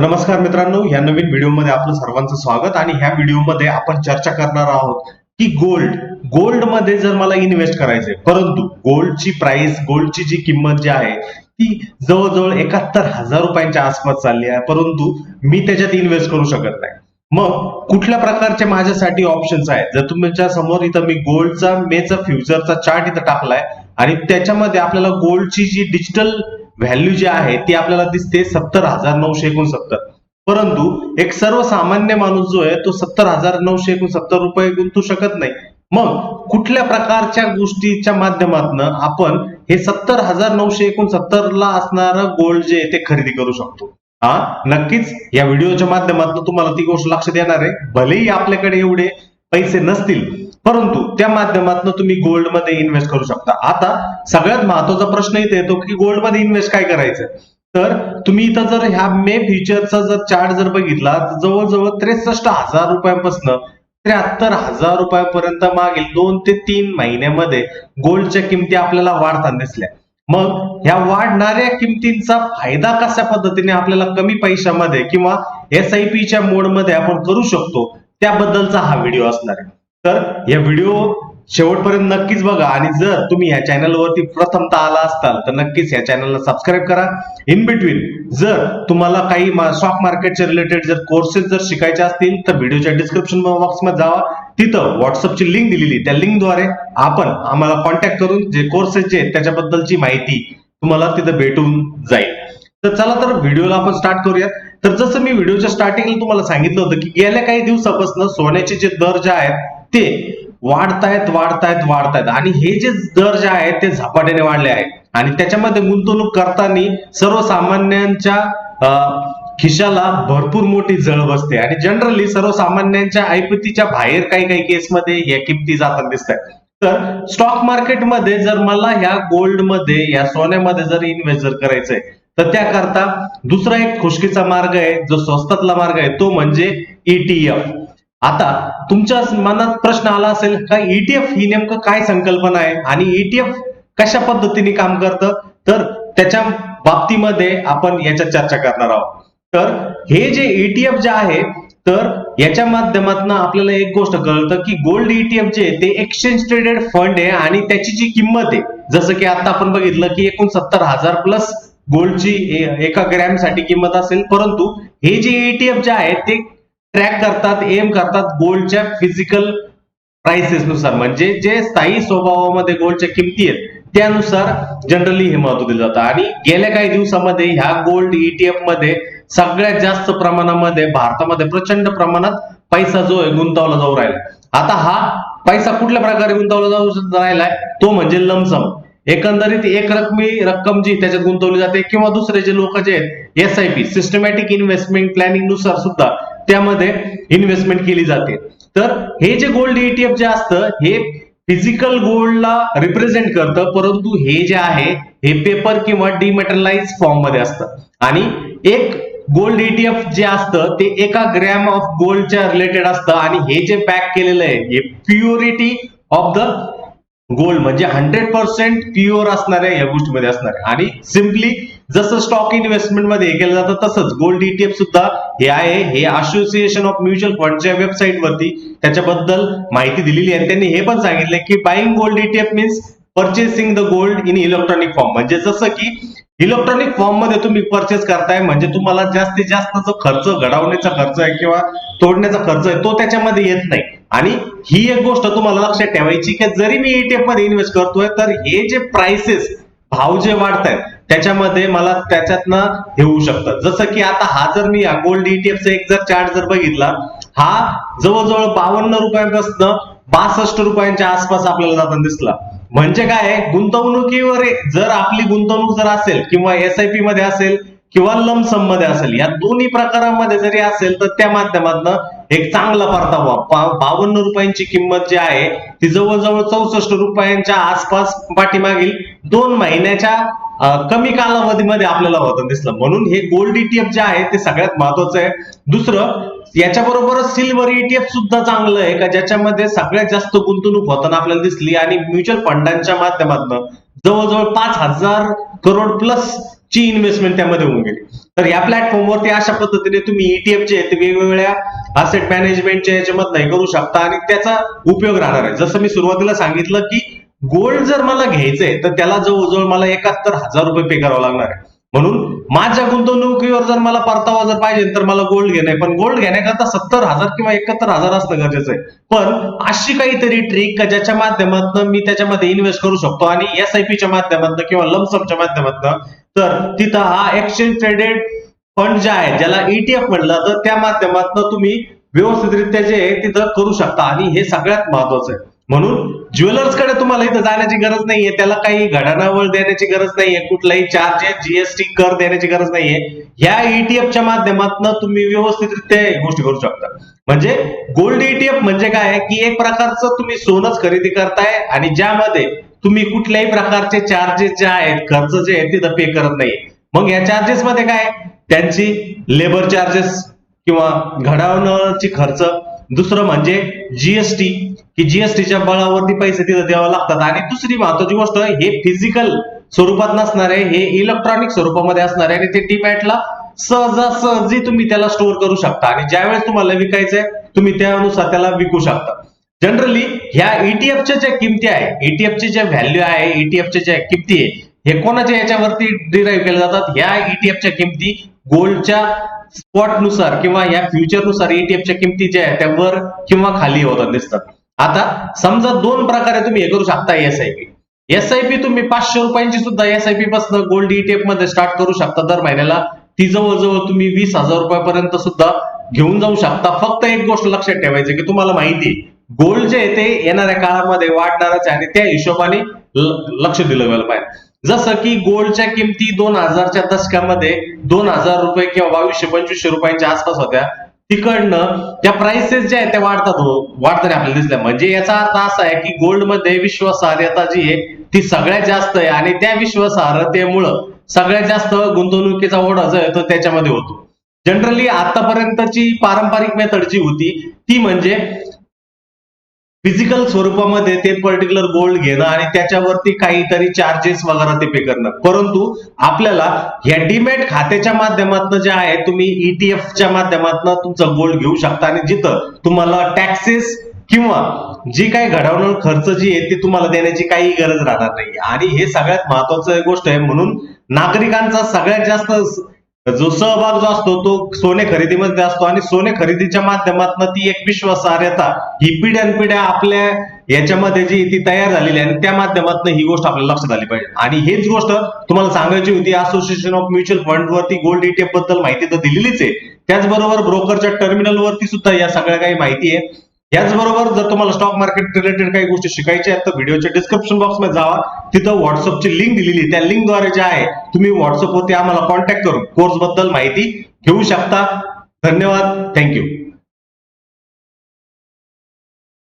नमस्कार मित्रांनो या नवीन व्हिडिओमध्ये आपलं सर्वांचं स्वागत आणि ह्या व्हिडिओमध्ये आपण चर्चा करणार आहोत की गोल्ड. गोल्डमध्ये जर मला इन्व्हेस्ट करायचंय परंतु गोल्डची प्राइस गोल्डची जी किंमत जी आहे ती जवळजवळ एकाहत्तर हजार रुपयांच्या आसपास चालली आहे परंतु मी त्याच्यात इन्व्हेस्ट करू शकत नाही. मग कुठल्या प्रकारचे माझ्यासाठी ऑप्शन्स आहेत? जर तुमच्यासमोर इथं मी गोल्डचा मेचा फ्युचरचा चार्ट इथं टाकलाय आणि त्याच्यामध्ये आपल्याला गोल्डची जी डिजिटल व्हॅल्यू जी आहे ती आपल्याला दिसते सत्तर हजार नऊशे एकोणसत्तर. परंतु एक सर्वसामान्य माणूस जो आहे तो सत्तर हजार नऊशे एकोणसत्तर रुपये गुंतू शकत नाही. मग कुठल्या प्रकारच्या गोष्टीच्या माध्यमातून आपण हे सत्तर हजार नऊशे एकोणसत्तर ला असणारं गोल्ड जे आहे ते खरेदी करू शकतो? हा? नक्कीच. या व्हिडिओच्या माध्यमातून तुम्हाला ती गोष्ट लक्षात येणार आहे. भलेही आपल्याकडे एवढे पैसे नसतील परंतु त्या माध्यमातून तुम्ही गोल्डमध्ये इन्व्हेस्ट करू शकता. आता सगळ्यात महत्त्वाचा प्रश्न इथे येतो की गोल्डमध्ये इन्व्हेस्ट काय करायचं? तर तुम्ही इथं जर ह्या मे फ्युचरचा जर चार्ट जर बघितला तर जवळजवळ त्रेसष्ट हजार रुपयांपासून त्र्याहत्तर हजार रुपयापर्यंत मागील दोन ते तीन महिन्यामध्ये गोल्डच्या किमती आपल्याला वाढताना दिसल्या. मग ह्या वाढणाऱ्या किमतींचा फायदा कशा पद्धतीने आपल्याला कमी पैशामध्ये किंवा एस आय पीच्या मोडमध्ये आपण करू शकतो? त्याबद्दलचा हा व्हिडिओ असणार आहे. तर या व्हिडिओ शेवटपर्यंत नक्कीच बघा आणि जर तुम्ही या चॅनलवरती प्रथमता आला असताल तर नक्कीच या चॅनलला सबस्क्राईब करा. इन बिटवीन जर तुम्हाला काही स्टॉक मार्केटच्या रिलेटेड जर कोर्सेस जर शिकायचे असतील तर व्हिडिओच्या डिस्क्रिप्शन बॉक्समध्ये जावा. तिथं व्हॉट्सअपची लिंक दिलेली त्या लिंकद्वारे आपण आम्हाला कॉन्टॅक्ट करून जे कोर्सेसचे आहेत त्याच्याबद्दलची माहिती तुम्हाला तिथं भेटून जाईल. तर चला तर व्हिडिओला आपण स्टार्ट करूयात. तर जसं मी व्हिडिओच्या स्टार्टिंगला तुम्हाला सांगितलं होतं की गेल्या काही दिवसापासून सोन्याचे जे दर जे आहेत ते वाढतायत वाढतायत वाढतायत. आणि हे जे दर जे आहेत ते झपाट्याने वाढले आहेत. आणि त्याच्यामध्ये गुंतवणूक करताना सर्वसामान्यांच्या खिशाला भरपूर मोठी जळ बसते. आणि जनरली सर्वसामान्यांच्या ऐपतीच्या बाहेर काही काही केसमध्ये या किमती जाताना दिसत आहेत तर स्टॉक मार्केटमध्ये जर मला ह्या गोल्डमध्ये या सोन्यामध्ये जर इन्व्हेस्ट जर करायचंय तर त्याकरता दुसरा एक खुशकीचा मार्ग आहे जो स्वस्तातला मार्ग आहे तो म्हणजे ईटीएफ आता तुमच्या मनात प्रश्न आला असेल का ईटीएफ ही नेमकं काय संकल्पना आहे? आणि ईटीएफ कशा पद्धतीने काम करतं? तर त्याच्या बाबतीमध्ये आपण याच्यात चर्चा करणार आहोत. तर हे जे ईटीएफ जे आहे तर याच्या माध्यमातून आपल्याला एक गोष्ट कळतं की गोल्ड ईटीएफ जे ते एक्सचेंज ट्रेडेड फंड आहे आणि त्याची जी किंमत आहे जसं की आता आपण बघितलं की एकूण सत्तर हजार प्लस गोल्डची एका ग्रॅमसाठी किंमत असेल परंतु हे जे एटीएफ जे आहे ते ट्रॅक करतात एम करतात गोल्डच्या फिजिकल प्राइसेस नुसार. म्हणजे जे स्थायी स्वभावामध्ये गोल्डच्या किमती आहेत त्यानुसार जनरली हे महत्त्व दिलं जातं. आणि गेल्या काही दिवसामध्ये ह्या गोल्ड ईटीएफमध्ये सगळ्यात जास्त प्रमाणामध्ये भारतामध्ये प्रचंड प्रमाणात पैसा जो आहे गुंतवला जाऊ राहिला. आता हा पैसा कुठल्या प्रकारे गुंतवला जाऊ राहिलाय तो म्हणजे लमसम. एकंदरीत एक रकमी रक्कम जी त्याच्यात गुंतवली जाते किंवा दुसरे जे लोक जे आहेत S I P systematic investment प्लॅनिंगनुसार सुद्धा त्यामध्ये इन्व्हेस्टमेंट केली जाते. तर हे जे गोल्ड ईटीएफ जे असतं हे फिजिकल गोल्डला रिप्रेझेंट करतं परंतु हे जे आहे हे पेपर किंवा डिमेटलाइज फॉर्ममध्ये असतं. आणि एक गोल्ड ईटीएफ जे असतं ते एका ग्रॅम ऑफ गोल्डच्या रिलेटेड असतं. आणि हे जे पॅक केलेलं आहे हे प्युरिटी ऑफ द गोल्ड म्हणजे हंड्रेड पर्सेंट प्युअर असणाऱ्या या गोष्टीमध्ये असणार आहे. आणि सिम्पली जसं स्टॉक इन्व्हेस्टमेंटमध्ये हे केलं जातं तसंच गोल्ड ईटीएफ सुद्धा हे आहे. हे असोसिएशन ऑफ म्युच्युअल फंडच्या वेबसाईट वरती त्याच्याबद्दल माहिती दिलेली आहे. त्यांनी हे पण सांगितलं की buying gold ETF means purchasing the gold in electronic form म्हणजे जसं की इलेक्ट्रॉनिक फॉर्ममध्ये तुम्ही परचेस करताय म्हणजे तुम्हाला जास्तीत जास्त जो खर्च घडवण्याचा खर्च आहे किंवा तोडण्याचा खर्च आहे तो त्याच्यामध्ये येत नाही. आणि ही एक गोष्ट तुम्हाला लक्षात ठेवायची की जरी मी ईटीएफमध्ये इन्व्हेस्ट करतोय तर हे जे प्राइसेस भाव जे वाढत आहेत त्याच्यामध्ये मला त्याच्यातनं हे होऊ शकतं जसं की आता हा जर मी गोल्ड ईटीएफचा एक जर चार्ट जर बघितला हा जवळजवळ बावन्न रुपयांपासून बासष्ट रुपयांच्या आसपास आपल्याला जाताना दिसला. म्हणजे काय गुंतवणुकीवर जर आपली गुंतवणूक जर असेल किंवा एस आय पी मध्ये असेल किंवा लमसममध्ये असेल या दोन्ही प्रकारांमध्ये जरी असेल तर त्या माध्यमातून एक चांगला परतावा बावन्न रुपयांची किंमत जी आहे ती जवळजवळ चौसष्ट रुपयांच्या आसपास पाठीमागील दोन महिन्याच्या कमी कालावधीमध्ये आपल्याला होतं दिसलं. म्हणून हे गोल्ड ईटीएफ जे आहे ते सगळ्यात महत्वाचं आहे. दुसरं याच्याबरोबरच सिल्वर ईटीएफ सुद्धा चांगलं आहे का ज्याच्यामध्ये सगळ्यात जास्त गुंतवणूक होताना आपल्याला दिसली आणि म्युच्युअल फंडांच्या माध्यमातून जवळजवळ पाच हजार करोड प्लस ची इन्व्हेस्टमेंट त्यामध्ये होऊन गेली. तर या प्लॅटफॉर्मवरती अशा पद्धतीने तुम्ही ईटीएफचे आहेत वेगवेगळ्या असेट मॅनेजमेंटच्या याच्यामधनं हे करू शकता आणि त्याचा उपयोग राहणार आहे. जसं मी सुरुवातीला सांगितलं की गोल्ड जर मला घ्यायचंय तर त्याला जवळजवळ मला एकाहत्तर हजार रुपये पे करावं लागणार आहे. म्हणून माझ्या गुंतवणुकीवर जर मला परतावा जर पाहिजे तर मला गोल्ड घेणं आहे. पण गोल्ड घेण्याकरता सत्तर हजार किंवा एकाहत्तर हजार असणं गरजेचं आहे. पण अशी काहीतरी ट्रिक का ज्याच्या माध्यमातून मी त्याच्यामध्ये इन्व्हेस्ट करू शकतो आणि एस आय पीच्या माध्यमातून किंवा लमसमच्या माध्यमातून तर तिथं हा एक्सचेंज ट्रेडेड फंड जे आहे ज्याला ईटीएफ म्हणलं तर त्या माध्यमातून तुम्ही व्यवस्थितरित्या जे आहे तिथं करू शकता. आणि हे सगळ्यात महत्वाचं आहे. म्हणून ज्वेलर्सकडे तुम्हाला इथं जाण्याची गरज नाहीये त्याला काही घडानावळ देण्याची गरज नाहीये कुठलाही चार्जेस जीएसटी कर देण्याची गरज नाहीये. ह्या ईटीएफच्या माध्यमातून तुम्ही व्यवस्थितरित्या गोष्टी करू शकता. म्हणजे गोल्ड ईटीएफ म्हणजे काय आहे? की एक प्रकारचं तुम्ही सोनच खरेदी करताय आणि ज्यामध्ये तुम्ही कुठल्याही प्रकारचे चार्जेस जे आहेत खर्च जे आहेत तिथं पे करत नाही. मग या चार्जेस मध्ये काय? त्यांची लेबर चार्जेस किंवा घडवण्याची खर्च. दुसरं म्हणजे जीएसटी की जीएसटीच्या बळावरती पैसे तिथं द्यावे लागतात. आणि दुसरी महत्वाची गोष्ट हे फिजिकल स्वरूपात नसणार आहे हे इलेक्ट्रॉनिक स्वरूपामध्ये असणार आहे आणि ते टीपॅटला सहजासहजी तुम्ही त्याला स्टोअर करू शकता. आणि ज्यावेळेस तुम्हाला विकायचंय तुम्ही त्यानुसार त्याला विकू शकता. जनरली ह्या ईटीएफच्या ज्या किमती आहे ईटीएफची ज्या व्हॅल्यू आहे ईटीएफच्या ज्या किमती आहे हे कोणाच्या याच्यावरती डिराईव्ह केल्या जातात? ह्या ईटीएफच्या किमती गोल्डच्या स्पॉटनुसार किंवा या फ्युचरनुसार ईटीएफच्या किमती ज्या आहेत त्या वर किंवा खाली होतात दिसतात. आता समजा दोन प्रकारे तुम्ही हे करू शकता S I P S I P तुम्ही पाचशे रुपयांची सुद्धा एसपासून गोल्ड ईटीएफमध्ये स्टार्ट करू शकता दर महिन्याला. ती जवळजवळ तुम्ही वीस हजार रुपयापर्यंत सुद्धा घेऊन जाऊ शकता. फक्त एक गोष्ट लक्षात ठेवायची की तुम्हाला माहिती गोल गोल्ड जे आहे ते येणाऱ्या काळामध्ये वाढणारच आहे आणि त्या हिशोबाने लक्ष दिलं गेलं पाहिजे. जसं की गोल्डच्या किमती दोन हजारच्या दशकामध्ये दोन हजार रुपये किंवा बावीसशे पंचवीसशे रुपयांच्या आसपास होत्या. तिकडनं त्या प्राइसेस ज्या आहेत त्या वाढतात हो, वाढताना आपल्याला दिसल्या. म्हणजे याचा अर्थ असा आहे की गोल्डमध्ये विश्वासार्हता जी आहे ती सगळ्यात जास्त आहे आणि त्या विश्वासार्हतेमुळं सगळ्यात जास्त गुंतवणुकीचा ओढा जो आहे तो त्याच्यामध्ये होतो. जनरली आतापर्यंतची पारंपरिक मेथड जी होती ती म्हणजे फिजिकल स्वरूपामध्ये ते पर्टिक्युलर गोल्ड घेणं आणि त्याच्यावरती काहीतरी चार्जेस वगैरे ते पे करणं. परंतु आपल्याला ह्या डीमॅट खात्याच्या माध्यमातून जे आहे तुम्ही ईटीएफच्या माध्यमातून तुमचं गोल्ड घेऊ शकता आणि जिथं तुम्हाला टॅक्सेस किंवा जी काही घडवणार खर्च जी आहे ती तुम्हाला देण्याची काही गरज राहणार नाही. आणि हे सगळ्यात महत्वाचं गोष्ट आहे. म्हणून नागरिकांचा सगळ्यात जास्त जो सहभाग जो असतो तो सोने खरेदीमध्ये असतो आणि सोने खरेदीच्या माध्यमातून ती एक विश्वासार्हता ही पिढ्यानपिढ्या आपल्या याच्यामध्ये जी ती तयार झालेली आहे आणि त्या माध्यमातून ही गोष्ट आपल्याला लक्षात आली पाहिजे. आणि हेच गोष्ट तुम्हाला सांगायची होती असोसिएशन ऑफ म्युच्युअल फंड वरती गोल्ड ईटीएफबद्दल माहिती तर दिलेलीच आहे. त्याचबरोबर ब्रोकरच्या टर्मिनल वरती सुद्धा या सगळ्या काही माहिती आहे. याचबरोबर जर तुम्हाला स्टॉक मार्केट रिलेटेड काही गोष्टी शिकायच्या आहेत तर व्हिडिओच्या डिस्क्रिप्शन बॉक्समध्ये जावा. तिथं व्हॉट्सअपची लिंक दिलेली त्या लिंकद्वारे जे आहे तुम्ही व्हॉट्सअपवरती आम्हाला कॉन्टॅक्ट करून कोर्सबद्दल माहिती घेऊ शकता. धन्यवाद. थँक्यू